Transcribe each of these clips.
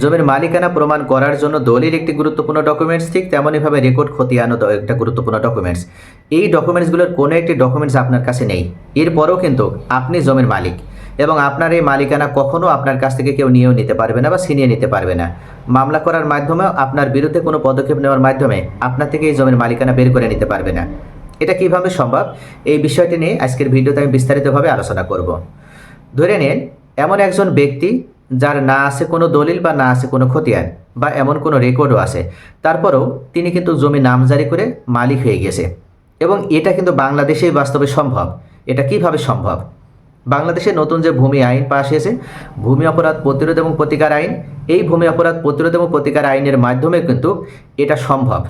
জমির মালিকানা প্রমাণ করার জন্য দলিল একটি গুরুত্বপূর্ণ ডকুমেন্টস ঠিক তেমনইভাবে রেকর্ড খতিয়ানও দ- একটা গুরুত্বপূর্ণ ডকুমেন্টস এই ডকুমেন্টসগুলোর কোনো একটি ডকুমেন্টস আপনার কাছে নেই। এরপরও কিন্তু আপনি জমির মালিক এবং আপনার এই মালিকানা কখনো আপনার কাছ থেকে কেউ নিয়েও নিতে পারবে না বা ছিনিয়ে নিতে পারবে না। মামলা করার মাধ্যমে আপনার বিরুদ্ধে কোনো পদক্ষেপ নেওয়ার মাধ্যমে আপনার থেকে এই জমির মালিকানা বের করে নিতে পারবে না। এটা কীভাবে সম্ভব? এই বিষয়টি নিয়ে আজকের ভিডিওতে আমি বিস্তারিতভাবে আলোচনা করব। ধরে নিন, এমন একজন ব্যক্তি যার না আছে কোনো দলিল বা না আছে কোনো খতিয়ান বা এমন কোনো রেকর্ডও আছে। তারপরেও তিনি কিন্তু জমি নামজারি করে মালিক হয়ে গেছে। এবং এটা কিন্তু বাংলাদেশেই বাস্তবে সম্ভব। এটা কীভাবে সম্ভব? বাংলাদেশে নতুন যে ভূমি আইন পাশ হয়েছে, ভূমি অপরাধ প্রতিরোধ এবং প্রতিকার আইন, এই ভূমি অপরাধ প্রতিরোধ এবং প্রতিকার আইনের মাধ্যমে কিন্তু এটা সম্ভব।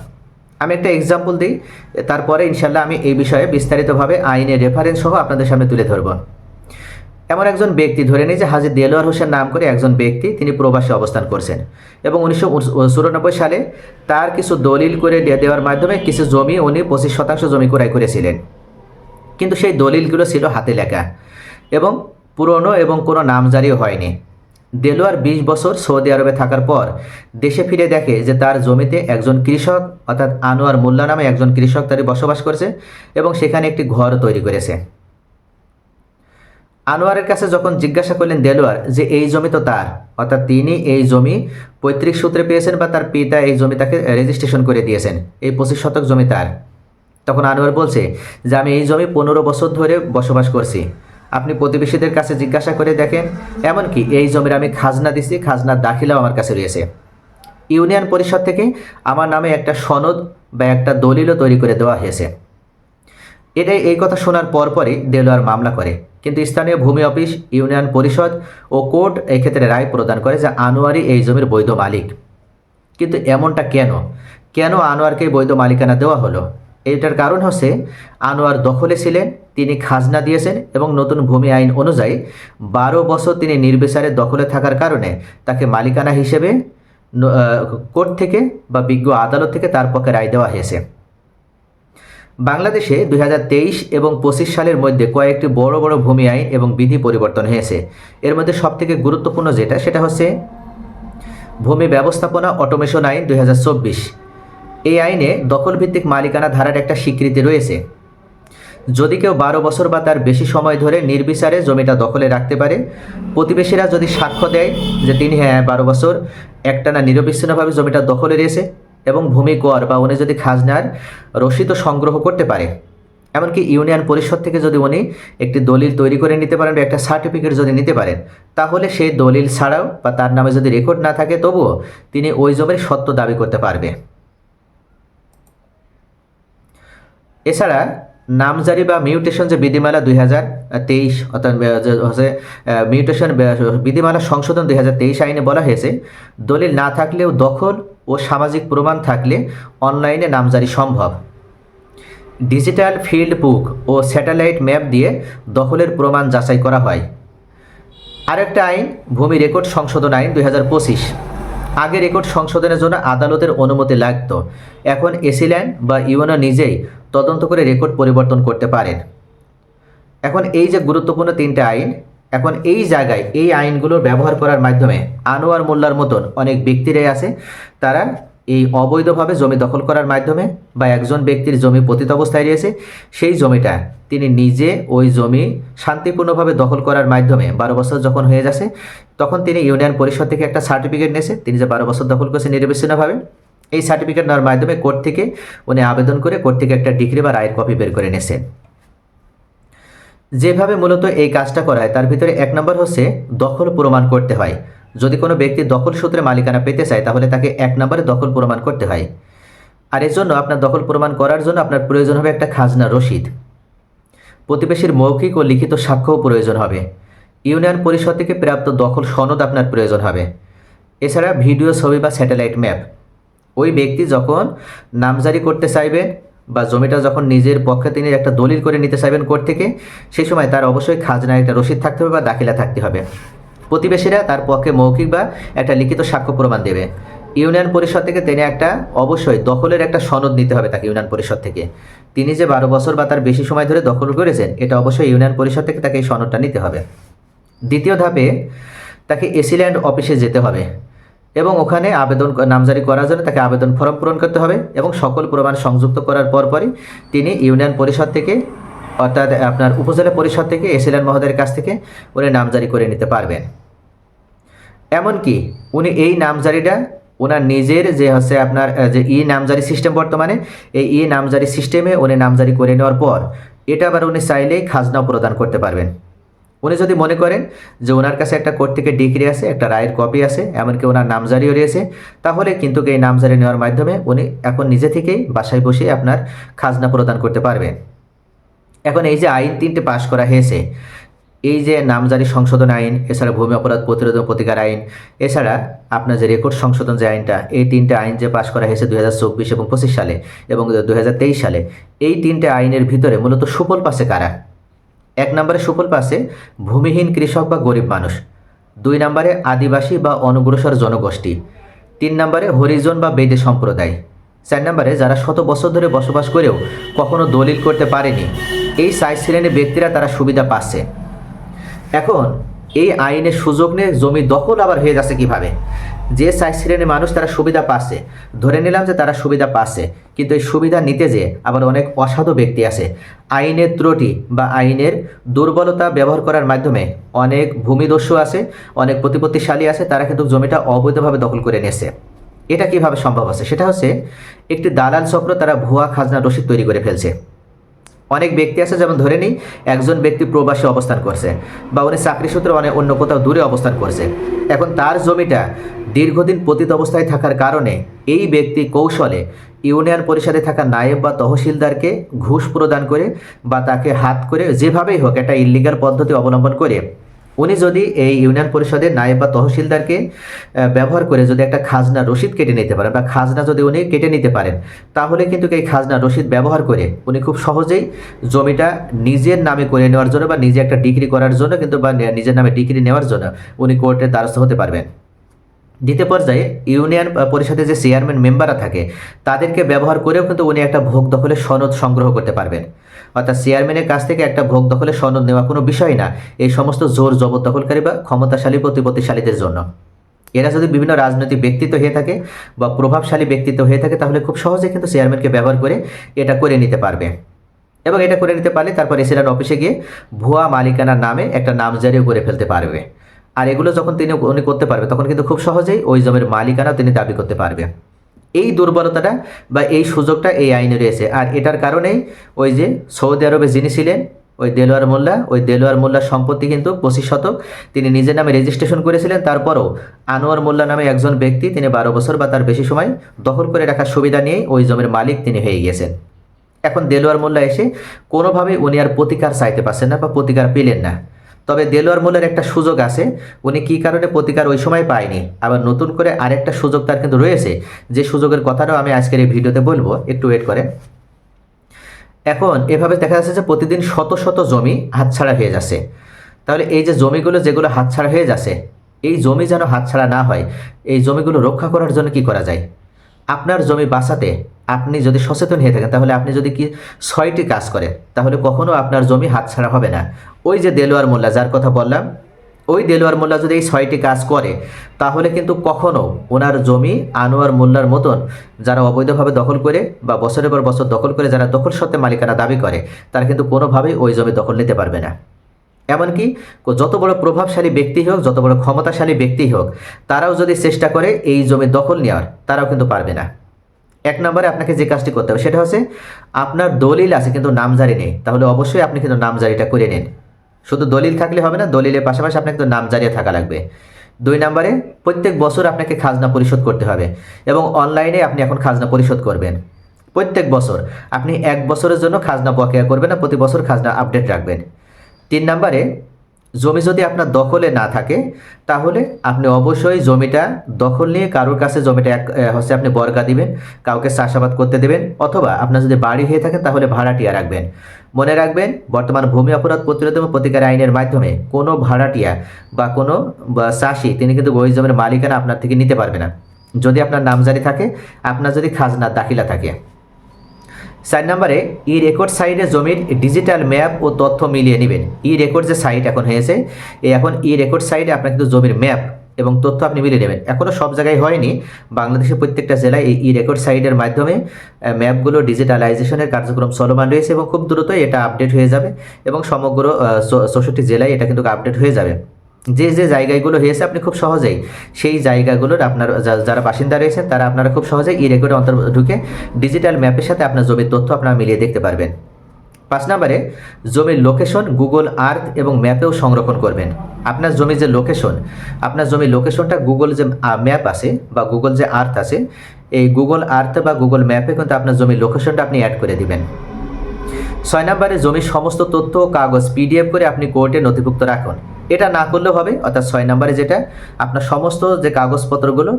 আমি একটা এক্সাম্পল দিই, তারপরে ইনশাল্লাহ আমি এই বিষয়ে বিস্তারিতভাবে আইনের রেফারেন্স সহ আপনাদের সামনে তুলে ধরব। এমন একজন ব্যক্তি ধরে নিই যে হাজির দেলোয়ার হোসেন নাম করে একজন ব্যক্তি তিনি প্রবাসে অবস্থান করছেন। এবং উনিশশো চুরানব্বই সালে তার কিছু দলিল করে দেওয়ার মাধ্যমে কিছু জমি উনি পঁচিশ শতাংশ জমি ক্রয় করেছিলেন। কিন্তু সেই দলিলগুলো ছিল হাতে লেখা এবং পুরনো এবং কোনো নামজারিও হয়নি। দেলোয়ার বিশ বছর সৌদি আরবে থাকার পর দেশে ফিরে দেখে যে তার জমিতে একজন কৃষক অর্থাৎ আনোয়ার মোল্লা নামে একজন কৃষক তারই বসবাস করছে এবং সেখানে একটি ঘর তৈরি করেছে। আনোয়ারের কাছে যখন জিজ্ঞাসা করলেন দেলোয়ার যে এই জমি তো তার, অর্থাৎ তিনি এই জমি পৈতৃক সূত্রে পেয়েছেন বা তার পিতা এই জমি তাকে রেজিস্ট্রেশন করে দিয়েছেন, এই পঁচিশ শতক জমি তার। তখন আনোয়ার বলছে যে, আমি এই জমি পনেরো বছর ধরে বসবাস করছি। আপনি প্রতিবেশীদের কাছে জিজ্ঞাসা করে দেখেন, এমনকি এই জমির আমি খাজনা দিছি, খাজনার দাখিলাও আমার কাছে রয়েছে। ইউনিয়ন পরিষদ থেকে আমার নামে একটা সনদ বা একটা দলিলও তৈরি করে দেওয়া হয়েছে। এটাই এই কথা শোনার পরপরই দেলোয়ার মামলা করে। কিন্তু স্থানীয় ভূমি অফিস, ইউনিয়ন পরিষদ ও কোর্ট এই ক্ষেত্রে রায় প্রদান করে যে আনোয়ারই এই জমির বৈধ মালিক। কিন্তু এমনটা কেন? কেন আনোয়ারকে বৈধ মালিকানা দেওয়া হলো? এটার কারণ হচ্ছে আনোয়ার দখলে ছিলেন, তিনি খাজনা দিয়েছেন এবং নতুন ভূমি আইন অনুযায়ী বারো বছর তিনি নির্বিচারে দখলে থাকার কারণে তাকে মালিকানা হিসেবে কোর্ট থেকে বা বিজ্ঞ আদালত থেকে তার পক্ষে রায় দেওয়া হয়েছে। বাংলাদেশে দুই হাজার তেইশ এবং পঁচিশ সালের মধ্যে কয়েকটি বড় বড় ভূমি আইন এবং বিধি পরিবর্তন হয়েছে। এর মধ্যে সবথেকে গুরুত্বপূর্ণ যেটা, সেটা হচ্ছে ভূমি ব্যবস্থাপনা অটোমেশন আইন দুই হাজার চব্বিশ। এই আইনে দখলভিত্তিক মালিকানা ধারার একটা স্বীকৃতি রয়েছে। যদি কেউ বারো বছর বা তার বেশি সময় ধরে নির্বিচারে জমিটা দখলে রাখতে পারে, প্রতিবেশীরা যদি সাক্ষ্য দেয় যে তিনি হ্যাঁ বারো বছর একটানা নিরবিচ্ছিন্নভাবে জমিটা দখলে রয়েছে এবং ভূমি কর বা উনি যদি খাজনার রসিদও সংগ্রহ করতে পারে। এমনকি ইউনিয়ন পরিষদ থেকে যদি উনি একটি দলিল তৈরি করে নিতে পারেন বা একটা সার্টিফিকেট যদি নিতে পারেন, তাহলে সেই দলিল ছাড়াও বা তার নামে যদি রেকর্ড না থাকে, তবুও তিনি ওই জমির সত্য দাবি করতে পারবে। এছাড়া নামজারি বা মিউটেশন যে বিধিমালা দুই হাজার তেইশ অর্থাৎ হচ্ছে মিউটেশন বিধিমালা সংশোধন দুই হাজার তেইশ আইনে বলা হয়েছে, দলিল না থাকলেও দখল ও সামাজিক প্রমাণ থাকলে অনলাইনে নামজারি সম্ভব। ডিজিটাল ফিল্ড বুক ও স্যাটেলাইট ম্যাপ দিয়ে দখলের প্রমাণ যাচাই করা হয়। আরেকটা আইন, ভূমি রেকর্ড সংশোধন আইন দু হাজার পঁচিশ। আগে রেকর্ড সংশোধনের জন্য আদালতের অনুমতি লাগতো। এখন এসিল্যান্ড বা ইউএনও নিজেই তদন্ত করে রেকর্ড পরিবর্তন করতে পারেন। এখন এই যে গুরুত্বপূর্ণ তিনটে আইন এখন এই জায়গায় এই আইনগুলোর ব্যবহার করার মাধ্যমে আনোয়ার মোল্লার মতন অনেক ব্যক্তিরাই আছে, তারা এই অবৈধভাবে জমি দখল করার মাধ্যমে বা একজন ব্যক্তির জমি পতিত অবস্থায় রয়েছে, সেই জমিটা তিনি নিজে ওই জমি শান্তিপূর্ণভাবে দখল করার মাধ্যমে বারো বছর যখন হয়ে যাচ্ছে তখন তিনি ইউনিয়ন পরিষদ থেকে একটা সার্টিফিকেট নিয়েছে, তিনি যে বারো বছর দখল করেছে নিরবিচ্ছিন্নভাবে। এই সার্টিফিকেট নেওয়ার মাধ্যমে কোর্ট থেকে উনি আবেদন করে কোর্ট থেকে একটা ডিগ্রি বা রায়ের কপি বের করে নিয়েছেন। যেভাবে মূলত এই কাজটা করায়, তার ভিতরে এক নম্বর হচ্ছে দখল প্রমাণ করতে হয়। যদি কোনো ব্যক্তি দখল সূত্রে মালিকানা পেতে চায়, তাহলে তাকে এক নম্বরে দখল প্রমাণ করতে হয়। আর এর জন্য আপনার দখল প্রমাণ করার জন্য আপনার প্রয়োজন হবে একটা খাজনা রসিদ প্রতিবেশীর মৌখিক ও লিখিত সাক্ষ্যও প্রয়োজন হবে। ইউনিয়ন পরিষদ থেকে প্রাপ্ত দখল সনদ আপনার প্রয়োজন হবে। এছাড়া ভিডিও, ছবি বা স্যাটেলাইট ম্যাপ। ওই ব্যক্তি যখন নামজারি করতে চাইবেন বা জমিটা যখন নিজের পক্ষে তিনি একটা দলিল করে নিতে চাইবেন কোর্ট থেকে, সেই সময় তার অবশ্যই খাজনায় একটা রসিদ থাকতে হবে বা দাখিলা থাকতে হবে। প্রতিবেশীরা তার পক্ষে মৌখিক বা একটা লিখিত সাক্ষ্য প্রমাণ দেবে। ইউনিয়ন পরিষদ থেকে তিনি একটা অবশ্যই দখলের একটা সনদ নিতে হবে তাকে ইউনিয়ন পরিষদ থেকে। তিনি যে বারো বছর বা তার বেশি সময় ধরে দখল করেছেন, এটা অবশ্যই ইউনিয়ন পরিষদ থেকে তাকে এই সনদটা নিতে হবে। দ্বিতীয় ধাপে তাকে এসিল্যান্ড অফিসে যেতে হবে। এবং ওখানে আবেদন নামজারি করার জন্য তাকে আবেদন ফর্ম পূরণ করতে হবে এবং সকল প্রমাণ সংযুক্ত করার পরপরই তিনি ইউনিয়ন পরিষদ থেকে অর্থাৎ আপনার উপজেলা পরিষদ থেকে এসিলেন মহোদয়ের কাছ থেকে উনি নামজারি করে নিতে পারবেন। এমনকি উনি এই নামজারিটা ওনার নিজের যে হচ্ছে আপনার যে ই নামজারি সিস্টেম বর্তমানে, এই ই নামজারি সিস্টেমে উনি নামজারি করে নেওয়ার পর এটা আবার উনি চাইলেই খাজনাও প্রদান করতে পারবেন। উনি যদি মনে করেন যে ওনার কাছে একটা কোর্ট থেকে ডিগ্রি আছে, একটা রায়ের কপি আছে, এমনকি ওনার নামজারিও রয়েছে, তাহলে কিন্তু এই নামজারি নেওয়ার মাধ্যমে উনি এখন নিজে থেকেই বাসায় বসে আপনার খাজনা প্রদান করতে পারবেন। এখন এই যে আইন তিনটে পাশ করা হয়েছে। এই যে নামজারি সংশোধন আইন, এছাড়া ভূমি অপরাধ প্রতিরোধ প্রতিকার আইন, এছাড়া আপনার যে রেকর্ড সংশোধন যে আইনটা, এই তিনটে আইন যে পাশ করা হয়েছে দুই এবং পঁচিশ সালে এবং দু হাজার তেইশ সালে, এই তিনটে আইনের ভিতরে মূলত সুফল পাশে কারা? এক নম্বরে সুফল পাশে ভূমিহীন কৃষক বা গরিব মানুষ। দুই নম্বরে আদিবাসী বা অনগ্রসর জনগোষ্ঠী। তিন নম্বরে হরিজন বা বেদে সম্প্রদায়। চার নম্বরে যারা শত বছর ধরে বসবাস করেও কখনো দলিল করতে পারেনি, এই সাইজ শ্রেণির ব্যক্তিরা তারা সুবিধা পাচ্ছে। এখন এই আইনের সুযোগ নিয়ে জমি দখল আবার হয়ে যাচ্ছে কীভাবে? যে সাইজ শ্রেণির মানুষ তারা সুবিধা পাচ্ছে, ধরে নিলাম যে তারা সুবিধা পাচ্ছে, কিন্তু এই সুবিধা নিতে যে আবার অনেক অসাধু ব্যক্তি আছে। আইনের ত্রুটি বা আইনের দুর্বলতা ব্যবহার করার মাধ্যমে অনেক ভূমিদস্যু আছে, অনেক প্রতিপত্তিশালী আছে, তারা কিন্তু জমিটা অবৈধভাবে দখল করে নিয়েছে। এটা কীভাবে সম্ভব আছে সেটা হচ্ছে, একটি দালাল চক্র তারা ভুয়া খাজনা রসিদ তৈরি করে ফেলছে। অনেক ব্যক্তি আছে, যেমন ধরে নিই, একজন ব্যক্তি প্রবাসে অবস্থান করছে বা উনি চাকরি সূত্রে অনেক অন্য কোথাও দূরে অবস্থান করছে। এখন তার জমিটা দীর্ঘদিন পতিত অবস্থায় থাকার কারণে এই ব্যক্তি কৌশলে ইউনিয়ন পরিষদে থাকা নায়েব বা তহসিলদারকে ঘুষ প্রদান করে বা তাকে হাত করে যেভাবেই হোক একটা ইলিগাল পদ্ধতি অবলম্বন করে উনি যদি এই ইউনিয়ন পরিষদের নায়েব বা তহসিলদারকে ব্যবহার করে যদি একটা খাজনা রসিদ কেটে নিতে পারেন বা খাজনা যদি উনি কেটে নিতে পারেন, তাহলে কিন্তু এই খাজনা রসিদ ব্যবহার করে উনি খুব সহজেই জমিটা নিজের নামে করে নেওয়ার জন্য বা নিজে একটা ডিগ্রি করার জন্য কিন্তু বা নিজের নামে ডিগ্রি নেওয়ার জন্য উনি কোর্টের দ্বারস্থ হতে পারবেন। দ্বিতীয় পর্যায়ে ইউনিয়ন পরিষদের যে চেয়ারম্যান মেম্বাররা থাকে, তাদেরকে ব্যবহার করেও কিন্তু উনি একটা ভোগ দখলের সনদ সংগ্রহ করতে পারবেন। অর্থাৎ চেয়ারম্যানের কাছ থেকে একটা ভোগ দখলের সনদ নেওয়া কোনো বিষয় না, এই সমস্ত জোর জবরদখলকারী বা ক্ষমতাশালী, প্রতিপত্তিশালীদের জন্য। এরা যদি বিভিন্ন রাজনৈতিক ব্যক্তিত্ব হয়ে থাকে বা প্রভাবশালী ব্যক্তিত্ব হয়ে থাকে, তাহলে খুব সহজে কিন্তু চেয়ারম্যানকে ব্যবহার করে এটা করে নিতে পারবে। এবং এটা করে নিতে পারলে তারপর এসিলান অফিসে গিয়ে ভুয়া মালিকানার নামে একটা নামজারিও করে ফেলতে পারবে। আর এগুলো যখন তিনি উনি করতে পারবে, তখন কিন্তু খুব সহজেই ওই জমির মালিকানা তিনি দাবি করতে পারবে। এই দুর্বলতাটা বা এই সুযোগটা এই আইনে রয়েছে। আর এটার কারণেই ওই যে সৌদি আরবে যিনি ছিলেন, ওই দেলোয়ার মোল্লা, ওই দেলোয়ার মোল্লার সম্পত্তি কিন্তু পঁচিশ শতক তিনি নিজের নামে রেজিস্ট্রেশন করেছিলেন। তারপরও আনোয়ার মোল্লা নামে একজন ব্যক্তি তিনি বারো বছর বা তার বেশি সময় দখল করে রাখার সুবিধা নিয়েই ওই জমির মালিক তিনি হয়ে গিয়েছেন। এখন দেলোয়ার মোল্লা এসে কোনোভাবে উনি আর প্রতিকার চাইতে পারছেন না বা প্রতিকার পেলেন না। তবে দেলোয়ার মোল্লার একটা সুযোগ আছে। উনি কী কারণে প্রতিকার ওই সময় পায়নি? আবার নতুন করে আরেকটা সুযোগ তার কিন্তু রয়েছে। যে সুযোগের কথাটাও আমি আজকের এই ভিডিওতে বলব। একটু ওয়েট করেন এখন এভাবে দেখা যাচ্ছে যে প্রতিদিন শত শত জমি হাতছাড়া হয়ে যাচ্ছে। তাহলে এই যে জমিগুলো যেগুলো হাতছাড়া হয়ে যাচ্ছে, এই জমি যেন হাতছাড়া না হয়, এই জমিগুলো রক্ষা করার জন্য কি করা যায়? আপনার জমি বাঁচাতে আপনি যদি সচেতন হয়ে থাকেন, তাহলে আপনি যদি কি ছয়টি কাজ করেন, তাহলে কখনো আপনার জমি হাতছাড়া হবে না। ওই যে দেলোয়ার মোল্লা, যার কথা বললাম, ওই দেলোয়ার মোল্লা যদি এই ছয়টি কাজ করে, তাহলে কিন্তু কখনো ওনার জমি আনোয়ার মোল্লার মতন যারা অবৈধভাবে দখল করে বা বছরের পর বছর দখল করে, যারা দখল সত্ত্বে মালিকানা দাবি করে, তারা কিন্তু কোনোভাবেই ওই জমি দখল নিতে পারবে না। এমনকি যত বড় প্রভাবশালী ব্যক্তি হোক, যত বড় ক্ষমতাশালী ব্যক্তি হোক, তারাও যদি চেষ্টা করে এই জমি দখল নেওয়ার, তারাও কিন্তু পারবে না। এক নম্বরে আপনাকে যে কাজটি করতে হবে, সেটা হচ্ছে আপনার দলিল আছে কিন্তু নামজারি নেই। তাহলে অবশ্যই আপনি কিন্তু নামজারিটা করে নিন। শুধু দলিল থাকলে হবে না, দলিলের পাশাপাশি আপনাকে কিন্তু নামজারিয়া থাকা লাগবে। দুই নম্বরে, প্রত্যেক বছর আপনাকে খাজনা পরিশোধ করতে হবে এবং অনলাইনে আপনি এখন খাজনা পরিশোধ করবেন। প্রত্যেক বছর। আপনি এক বছরের জন্য খাজনা বকেয়া করবেন না, প্রতি বছর খাজনা আপডেট রাখবেন। তিন নম্বরে, জমি যদি আপনার দখলে না থাকে, তাহলে আপনি অবশ্যই জমিটা দখল নিয়ে কারোর কাছে জমিটা এক হচ্ছে আপনি বর্গা দিবেন, কাউকে চাষাবাদ করতে দেবেন, অথবা আপনার যদি বাড়ি হয়ে থাকে তাহলে ভাড়াটিয়া রাখবেন। মনে রাখবেন, বর্তমান ভূমি অপরাধ প্রতিরোধ এবং প্রতিকার আইনের মাধ্যমে কোনো ভাড়াটিয়া বা কোনো চাষি, তিনি কিন্তু ওই জমির মালিকানা আপনার থেকে নিতে পারবে না। যদি আপনার নামজারি থাকে, আপনার যদি খাজনা দাখিলা থাকে। চার নম্বরে ই রেকর্ড সাইটে জমির ডিজিটাল ম্যাপ ও তথ্য মিলিয়ে নেবেন। ই রেকর্ড যে সাইট এখন হয়েছে এখন ই রেকর্ড সাইটে আপনার কিন্তু জমির ম্যাপ এবং তথ্য আপনি মিলিয়ে নেবেন। এখনও সব জায়গায় হয়নি। বাংলাদেশের প্রত্যেকটা জেলায় এই ই রেকর্ড সাইটের মাধ্যমে ম্যাপগুলো ডিজিটালাইজেশনের কার্যক্রম চলমান রয়েছে এবং খুব দ্রুত এটা আপডেট হয়ে যাবে এবং সমগ্র চৌষট্টি জেলায় এটা কিন্তু আপডেট হয়ে যাবে। যে যে জায়গাগুলো হয়েছে আপনি খুব সহজেই সেই জায়গাগুলোর আপনার যারা বাসিন্দা রয়েছেন তারা আপনারা খুব সহজেই ই রেকর্ডের অন্তর ঢুকে ডিজিটাল ম্যাপের সাথে আপনার জমির তথ্য আপনারা মিলিয়ে দেখতে পারবেন। পাঁচ নম্বরে, জমির লোকেশন গুগল আর্থ এবং ম্যাপেও সংরক্ষণ করবেন। আপনার জমির যে লোকেশন আপনার জমির লোকেশনটা গুগল যে ম্যাপ আছে বা গুগল যে আর্থ আছে, এই গুগল আর্থ বা গুগল ম্যাপে কিন্তু আপনার জমির লোকেশনটা আপনি অ্যাড করে দিবেন। ছয় নম্বরে, জমির সমস্ত তথ্য কাগজ পিডিএফ করে আপনি কোর্টে নথিভুক্ত রাখুন। এটা না করলেও হবে, অর্থাৎ ছয় নম্বরে যেটা, আপনার সমস্ত যে কাগজপত্রগুলো,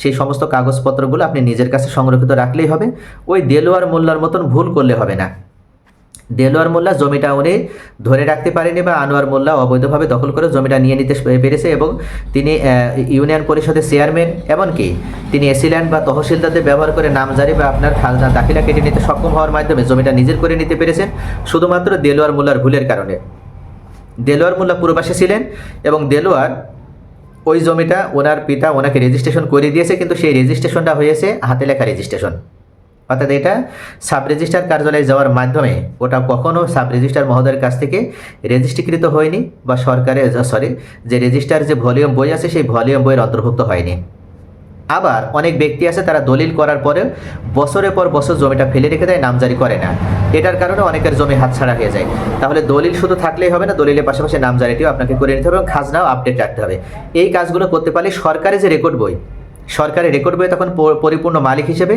সেই সমস্ত কাগজপত্রগুলো আপনি নিজের কাছে সংরক্ষিত রাখলেই হবে। ওই দেলোয়ার মোল্লার মতন ভুল করলে হবে না। দেলোয়ার মোল্লা জমিটা উনি ধরে রাখতে পারেনি বা আনোয়ার মোল্লা অবৈধভাবে দখল করে জমিটা নিয়ে নিতে পেরেছে এবং তিনি ইউনিয়ন পরিষদের চেয়ারম্যান, এমনকি তিনি এসিল্যান্ড বা তহসিলদারদের ব্যবহার করে নামজারি বা আপনার খাজনা দাখিলা কেটে নিতে সক্ষম হওয়ার মাধ্যমে জমিটা নিজের করে নিতে পেরেছেন, শুধুমাত্র দেলোয়ার মোল্লার ভুলের কারণে। দেলোয়ার মোল্লা পূর্বাসে ছিলেন এবং দেলোয়ার ওই জমিটা ওনার পিতা ওনাকে রেজিস্ট্রেশন করে দিয়েছে, কিন্তু সেই রেজিস্ট্রেশনটা হয়েছে হাতে লেখা রেজিস্ট্রেশন অর্থাৎ এটা সাব রেজিস্ট্রার কার্যালয়ে যাওয়ার মাধ্যমে ওটা কখনও সাব রেজিস্ট্রার মহোদয়ের কাছ থেকে রেজিস্ট্রিকৃত হয়নি বা সরকারের সরি যে রেজিস্ট্রার যে ভলিউম বই আছে, সেই ভলিউম বইয়ের অন্তর্ভুক্ত হয়নি। আবার অনেক ব্যক্তি আছে তারা দলিল করার পরে বছরের পর বছর জমিটা ফেলে রেখে দেয়, নামজারি করে না। এটার কারণে অনেকের জমি হাতছাড়া হয়ে যায়। তাহলে দলিল শুধু থাকলেই হবে না, দলিলের পাশাপাশি নামজারিটিও আপনাকে করে নিতে হবে এবং খাজনাও আপডেট রাখতে হবে। এই কাজগুলো করতে পারলে সরকারি যে রেকর্ড বই, সরকারি রেকর্ড বই তখন পরিপূর্ণ মালিক হিসেবে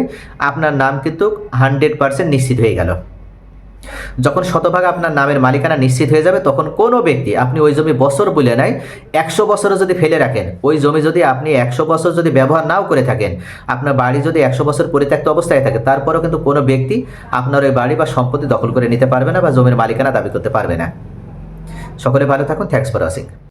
আপনার নাম কিন্তু হান্ড্রেড পার্সেন্ট নিশ্চিত হয়ে গেল। যখন শতভাগ আপনার নামের মালিকানা নিশ্চিত হয়ে যাবে, তখন কোনো ব্যক্তি, আপনি ওই জমি বছর বলে নাই, একশো বছরও যদি ফেলে রাখেন, ওই জমি যদি আপনি একশো বছর যদি ব্যবহার নাও করে থাকেন, আপনার বাড়ি যদি একশো বছর পরিত্যক্ত অবস্থায় থাকে, তারপরেও কিন্তু কোনো ব্যক্তি আপনার ওই বাড়ি বা সম্পত্তি দখল করে নিতে পারবে না বা জমির মালিকানা দাবি করতে পারবে না। সকলে ভালো থাকুন থ্যাংকস ফর ওয়াচিং